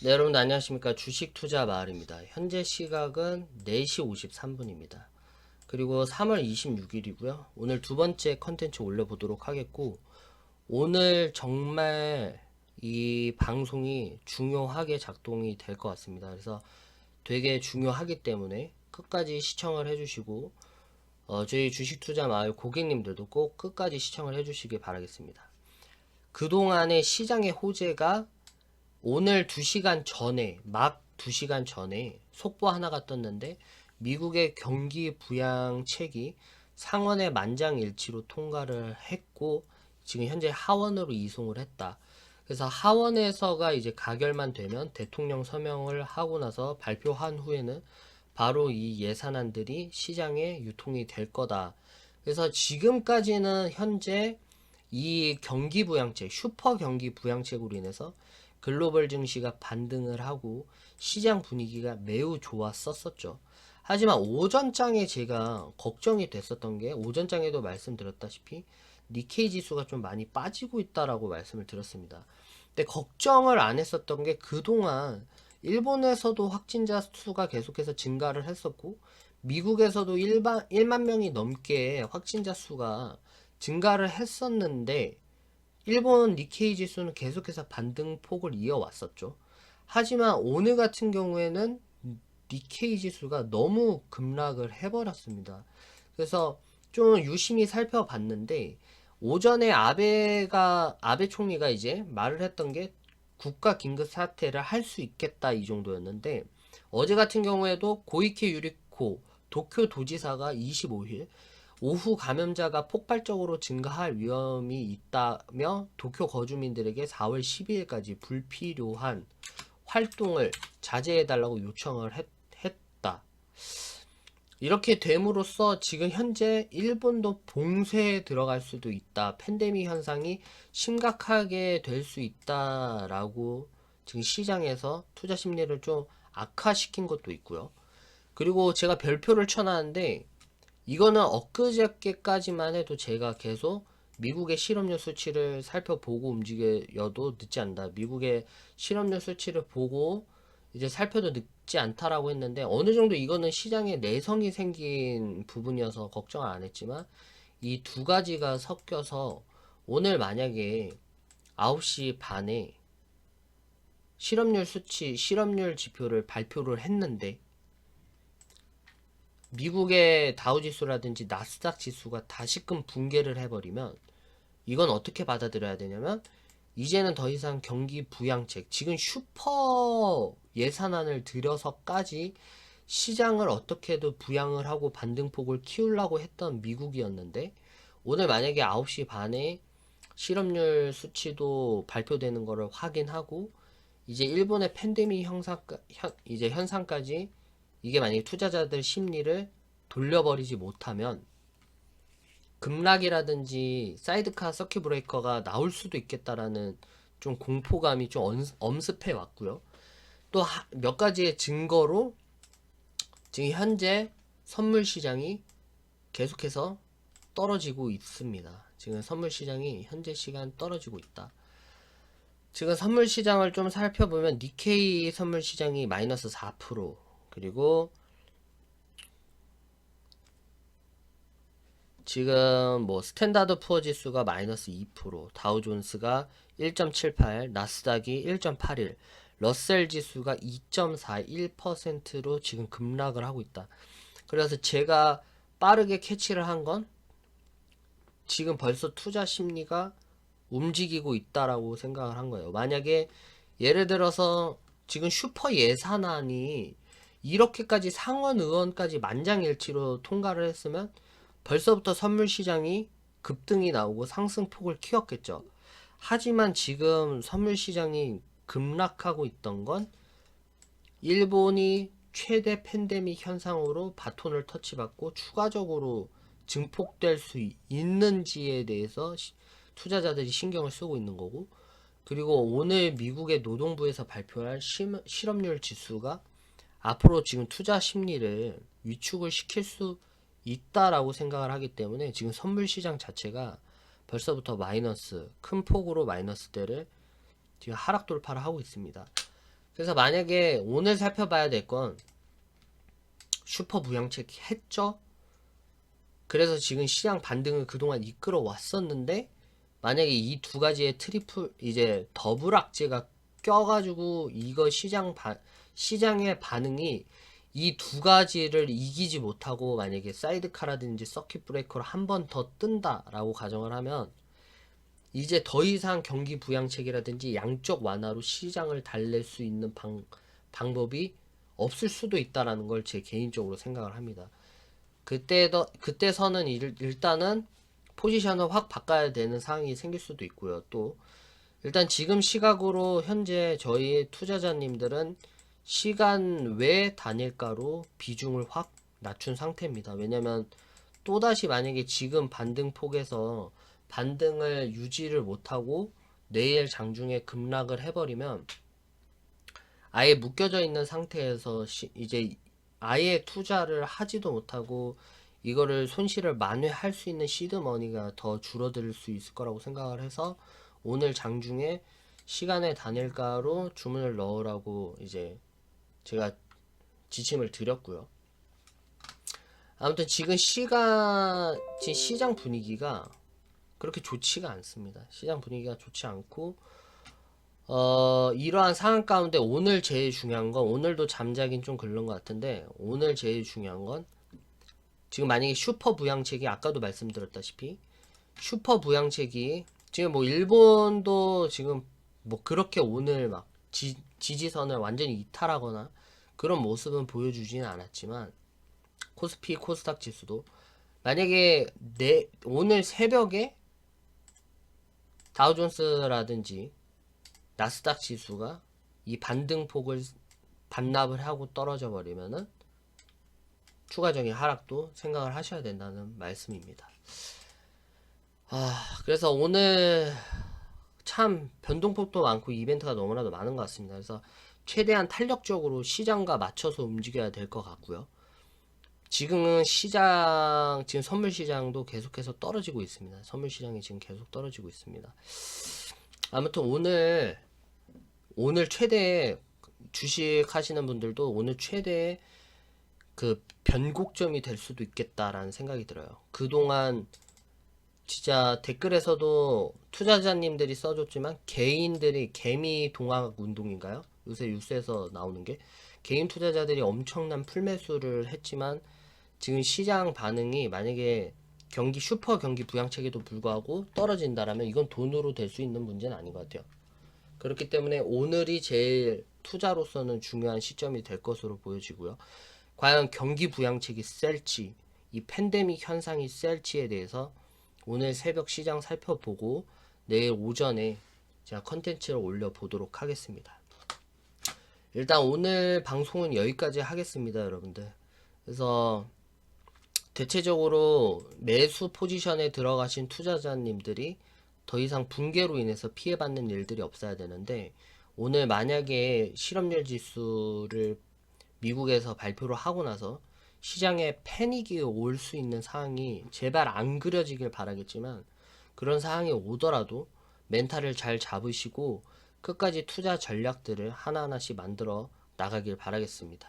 네, 여러분 안녕하십니까. 주식 투자 마을입니다. 현재 시각은 4시 53분입니다. 그리고 3월 26일이고요. 오늘 두 번째 컨텐츠 올려보도록 하겠고, 오늘 정말 이 방송이 중요하게 작동이 될 것 같습니다. 그래서 되게 중요하기 때문에 끝까지 시청을 해주시고, 어, 저희 주식 투자 마을 고객님들도 꼭 끝까지 시청을 해주시길 바라겠습니다. 그동안의 시장의 호재가 오늘 2시간 전에 막 2시간 전에 속보 하나가 떴는데 미국의 경기 부양책이 상원의 만장일치로 통과를 했고 지금 현재 하원으로 이송을 했다. 그래서 하원에서가 이제 가결만 되면 대통령 서명을 하고 나서 발표한 후에는 바로 이 예산안들이 시장에 유통이 될 거다. 그래서 지금까지는 현재 이 경기 부양책, 슈퍼 경기 부양책으로 인해서 글로벌 증시가 반등을 하고 시장 분위기가 매우 좋았었었죠. 하지만 오전장에 제가 걱정이 됐었던 게 오전장에도 말씀드렸다시피 니케이 지수가 좀 많이 빠지고 있다라고 말씀을 드렸습니다. 근데 걱정을 안 했었던 게 그동안 일본에서도 확진자 수가 계속해서 증가를 했었고 미국에서도 1만, 1만 명이 넘게 확진자 수가 증가를 했었는데 일본 니케이 지수는 계속해서 반등폭을 이어왔었죠. 하지만 오늘 같은 경우에는 니케이 지수가 너무 급락을 해버렸습니다. 그래서 좀 유심히 살펴봤는데 오전에 아베가 아베 총리가 이제 말을 했던 게 국가 긴급 사태를 할 수 있겠다 이 정도였는데 어제 같은 경우에도 고이케 유리코 도쿄 도지사가 25일 오후 감염자가 폭발적으로 증가할 위험이 있다며 도쿄 거주민들에게 4월 12일까지 불필요한 활동을 자제해달라고 요청을 했, 했다. 이렇게 됨으로써 지금 현재 일본도 봉쇄에 들어갈 수도 있다. 팬데믹 현상이 심각하게 될 수 있다라고 지금 시장에서 투자 심리를 좀 악화시킨 것도 있고요. 그리고 제가 별표를 쳐놨는데 이거는 엊그저께까지만 해도 제가 계속 미국의 실업률 수치를 살펴보고 움직여도 늦지 않다. 미국의 실업률 수치를 보고 이제 살펴도 늦지 않다라고 했는데 어느 정도 이거는 시장에 내성이 생긴 부분이어서 걱정을 안 했지만 이 두 가지가 섞여서 오늘 만약에 9시 반에 실업률 수치, 실업률 지표를 발표를 했는데 미국의 다우 지수라든지 나스닥 지수가 다시금 붕괴를 해버리면 이건 어떻게 받아들여야 되냐면 이제는 더 이상 경기 부양책 지금 슈퍼 예산안을 들여서까지 시장을 어떻게든 부양을 하고 반등폭을 키우려고 했던 미국이었는데 오늘 만약에 9시 반에 실업률 수치도 발표되는 것을 확인하고 이제 일본의 팬데믹 형상 이제 현상까지 이게 만약에 투자자들 심리를 돌려버리지 못하면 급락이라든지 사이드카 서킷 브레이커가 나올 수도 있겠다라는 좀 공포감이 좀 엄습해 왔고요. 또 몇 가지의 증거로 지금 현재 선물 시장이 계속해서 떨어지고 있습니다. 지금 선물 시장이 현재 시간 떨어지고 있다. 지금 선물 시장을 좀 살펴보면 니케이 선물 시장이 마이너스 4% 그리고 지금 뭐 스탠다드 푸어 지수가 마이너스 2%, 다우존스가 1.78, 나스닥이 1.81, 러셀 지수가 2.41%로 지금 급락을 하고 있다. 그래서 제가 빠르게 캐치를 한 건 지금 벌써 투자 심리가 움직이고 있다라고 생각을 한 거예요. 만약에 예를 들어서 지금 슈퍼 예산안이 이렇게까지 상원 의원까지 만장일치로 통과를 했으면 벌써부터 선물 시장이 급등이 나오고 상승폭을 키웠겠죠. 하지만 지금 선물 시장이 급락하고 있던 건 일본이 최대 팬데믹 현상으로 바톤을 터치받고 추가적으로 증폭될 수 있는지에 대해서 투자자들이 신경을 쓰고 있는 거고 그리고 오늘 미국의 노동부에서 발표할 실업률 지수가 앞으로 지금 투자 심리를 위축을 시킬 수 있다라고 생각을 하기 때문에 지금 선물 시장 자체가 벌써부터 마이너스 큰 폭으로 마이너스 대를 지금 하락 돌파를 하고 있습니다. 그래서 만약에 오늘 살펴봐야 될 건 슈퍼 부양책 했죠? 그래서 지금 시장 반등을 그동안 이끌어 왔었는데 만약에 이 두 가지의 트리플 이제 더블 악재가 껴가지고 이거 시장 바, 시장의 반응이 이 두 가지를 이기지 못하고 만약에 사이드카라든지 서킷 브레이커로 한 번 더 뜬다라고 가정을 하면 이제 더 이상 경기 부양책이라든지 양적 완화로 시장을 달랠 수 있는 방, 방법이 없을 수도 있다라는 걸 제 개인적으로 생각을 합니다. 그때 더 그때서는 일, 일단은 포지션을 확 바꿔야 되는 상황이 생길 수도 있고요. 또 일단 지금 시각으로 현재 저희 투자자님들은 시간 외 단일가로 비중을 확 낮춘 상태입니다. 왜냐면 또다시 만약에 지금 반등 폭에서 반등을 유지를 못하고 내일 장중에 급락을 해버리면 아예 묶여져 있는 상태에서 시- 이제 아예 투자를 하지도 못하고 이거를 손실을 만회할 수 있는 시드머니가 더 줄어들 수 있을 거라고 생각을 해서 오늘 장중에 시간의 단일가로 주문을 넣으라고 이제 제가 지침을 드렸고요. 아무튼 지금 지금 시장 분위기가 그렇게 좋지가 않습니다. 시장 분위기가 좋지 않고, 어, 이러한 상황 가운데 오늘 제일 중요한 건, 오늘도 잠자긴 좀 그런 것 같은데, 오늘 제일 중요한 건, 지금 만약에 슈퍼 부양책이 아까도 말씀드렸다시피, 슈퍼 부양책이, 지금 뭐 일본도 지금 뭐 그렇게 오늘 막 지, 지지선을 완전히 이탈하거나 그런 모습은 보여주지는 않았지만, 코스피, 코스닥 지수도 만약에 내 오늘 새벽에 다우존스라든지 나스닥 지수가 이 반등폭을 반납을 하고 떨어져 버리면은 추가적인 하락도 생각을 하셔야 된다는 말씀입니다. 아, 그래서 오늘 참 변동폭도 많고 이벤트가 너무나도 많은 것 같습니다. 그래서 최대한 탄력적으로 시장과 맞춰서 움직여야 될 것 같고요. 지금은 시장, 지금 선물 시장도 계속해서 떨어지고 있습니다. 선물 시장이 지금 계속 떨어지고 있습니다. 아무튼 오늘, 오늘 최대 주식 하시는 분들도 오늘 최대 그 변곡점이 될 수도 있겠다라는 생각이 들어요. 그동안 진짜 댓글에서도 투자자님들이 써줬지만 개인들이 개미 동학 운동인가요? 요새 뉴스에서 나오는 게 개인 투자자들이 엄청난 풀매수를 했지만 지금 시장 반응이 만약에 경기 슈퍼 경기 부양책에도 불구하고 떨어진다라면 이건 돈으로 될 수 있는 문제는 아닌 것 같아요. 그렇기 때문에 오늘이 제일 투자로서는 중요한 시점이 될 것으로 보여지고요. 과연 경기 부양책이 셀지, 이 팬데믹 현상이 셀지에 대해서 오늘 새벽 시장 살펴보고 내일 오전에 제가 컨텐츠를 올려보도록 하겠습니다. 일단 오늘 방송은 여기까지 하겠습니다, 여러분들. 그래서 대체적으로 매수 포지션에 들어가신 투자자님들이 더 이상 붕괴로 인해서 피해받는 일들이 없어야 되는데 오늘 만약에 실업률 지수를 미국에서 발표를 하고 나서 시장에 패닉이 올 수 있는 상황이 제발 안 그려지길 바라겠지만 그런 상황이 오더라도 멘탈을 잘 잡으시고 끝까지 투자 전략들을 하나하나씩 만들어 나가길 바라겠습니다.